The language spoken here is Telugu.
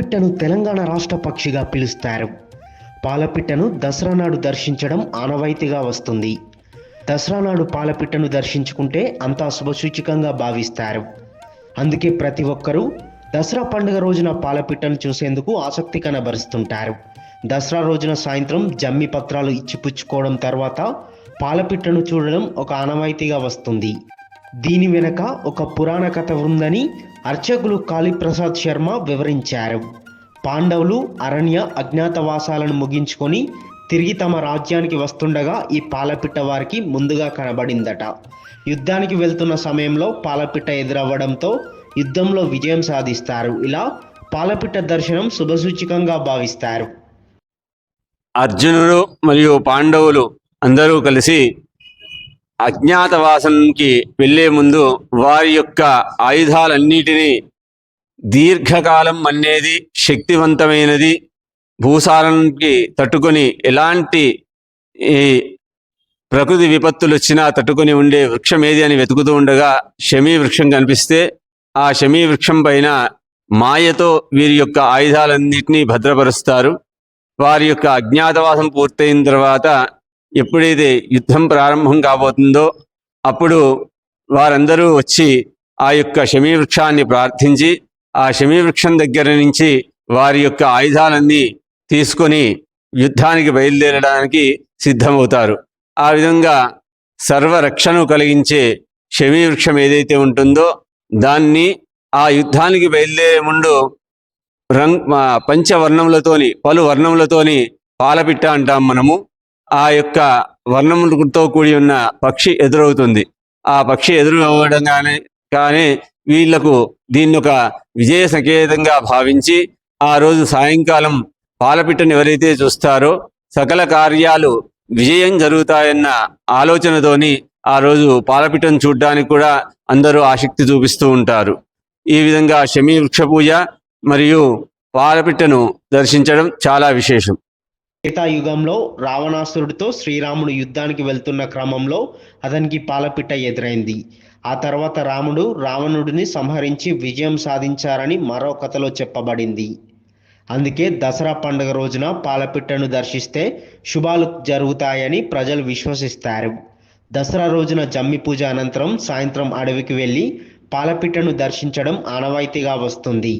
పాలపిట్టను తెలంగాణ రాష్ట్ర పక్షిగా పిలుస్తారు. పాలపిట్టను దసరా నాడు దర్శించడం ఆనవాయితీగా వస్తుంది. దసరా నాడు పాలపిట్టను దర్శించుకుంటే అంతా శుభసూచికంగా భావిస్తారు. అందుకే ప్రతి ఒక్కరూ దసరా పండుగ రోజున పాలపిట్టను చూసేందుకు ఆసక్తి కనబరుస్తుంటారు. దసరా రోజున సాయంత్రం జమ్మి పత్రాలు ఇచ్చి పుచ్చుకోవడం తర్వాత పాలపిట్టను చూడడం ఒక ఆనవాయితీగా వస్తుంది. దీని వెనక ఒక పురాణ కథ ఉందని అర్చకులు కాళీప్రసాద్ శర్మ వివరించారు. పాండవులు అరణ్య అజ్ఞాతవాసాలను ముగించుకొని తిరిగి తమ రాజ్యానికి వస్తుండగా ఈ పాలపిట్ట వారికి ముందుగా కనబడిందట. యుద్ధానికి వెళ్తున్న సమయంలో పాలపిట్ట ఎదురవ్వడంతో యుద్ధంలో విజయం సాధిస్తారు. ఇలా పాలపిట్ట దర్శనం శుభసూచకంగా భావిస్తారు. అర్జునుడు మరియు పాండవులు అందరూ కలిసి అజ్ఞాతవాసంకి వెళ్ళే ముందు వారి యొక్క ఆయుధాలన్నిటినీ దీర్ఘకాలం మన్నేది శక్తివంతమైనది భూసారానికి తట్టుకొని ఎలాంటి ఈ ప్రకృతి విపత్తులు వచ్చినా తట్టుకొని ఉండే వృక్షం ఏది అని వెతుకుతూ ఉండగా శమీ వృక్షం కనిపిస్తే ఆ శమీ వృక్షం పైన మాయతో వీరి యొక్క ఆయుధాలన్నింటినీ భద్రపరుస్తారు. వారి యొక్క అజ్ఞాతవాసం పూర్తయిన తర్వాత ఎప్పుడైతే యుద్ధం ప్రారంభం కాబోతుందో అప్పుడు వారందరూ వచ్చి ఆ యొక్క శమీ వృక్షాన్ని ప్రార్థించి ఆ శమీ వృక్షం దగ్గర నుంచి వారి యొక్క ఆయుధాలన్నీ తీసుకొని యుద్ధానికి బయలుదేరడానికి సిద్ధమవుతారు. ఆ విధంగా సర్వరక్షను కలిగించే శమీ వృక్షం ఏదైతే ఉంటుందో దాన్ని ఆ యుద్ధానికి బయలుదేరే ముందు రంగ్ పంచవర్ణములతోని పలు వర్ణములతోని పాలపిట్ట అంటాం మనము. ఆ యొక్క వర్ణములతో కూడి ఉన్న పక్షి ఎదురవుతుంది. ఆ పక్షి ఎదురు అవ్వడం కానీ కానీ వీళ్ళకు దీన్ని ఒక విజయ సంకేతంగా భావించి ఆ రోజు సాయంకాలం పాలపిట్టను ఎవరైతే చూస్తారో సకల కార్యాలు విజయం జరుగుతాయన్న ఆలోచనతోని ఆ రోజు పాలపిట్టను చూడడానికి కూడా అందరూ ఆసక్తి చూపిస్తూ ఉంటారు. ఈ విధంగా శమీ వృక్ష పూజ మరియు పాలపిట్టను దర్శించడం చాలా విశేషం. యుగంలో రావణాసురుడితో శ్రీరాముడు యుద్ధానికి వెళ్తున్న క్రమంలో అతనికి పాలపిట్ట ఎదురైంది. ఆ తర్వాత రాముడు రావణుడిని సంహరించి విజయం సాధించారని మరో కథలో చెప్పబడింది. అందుకే దసరా పండుగ రోజున పాలపిట్టను దర్శిస్తే శుభాలు జరుగుతాయని ప్రజలు విశ్వసిస్తారు. దసరా రోజున జమ్మి పూజ అనంతరం సాయంత్రం అడవికి వెళ్ళి పాలపిట్టను దర్శించడం ఆనవాయితీగా వస్తుంది.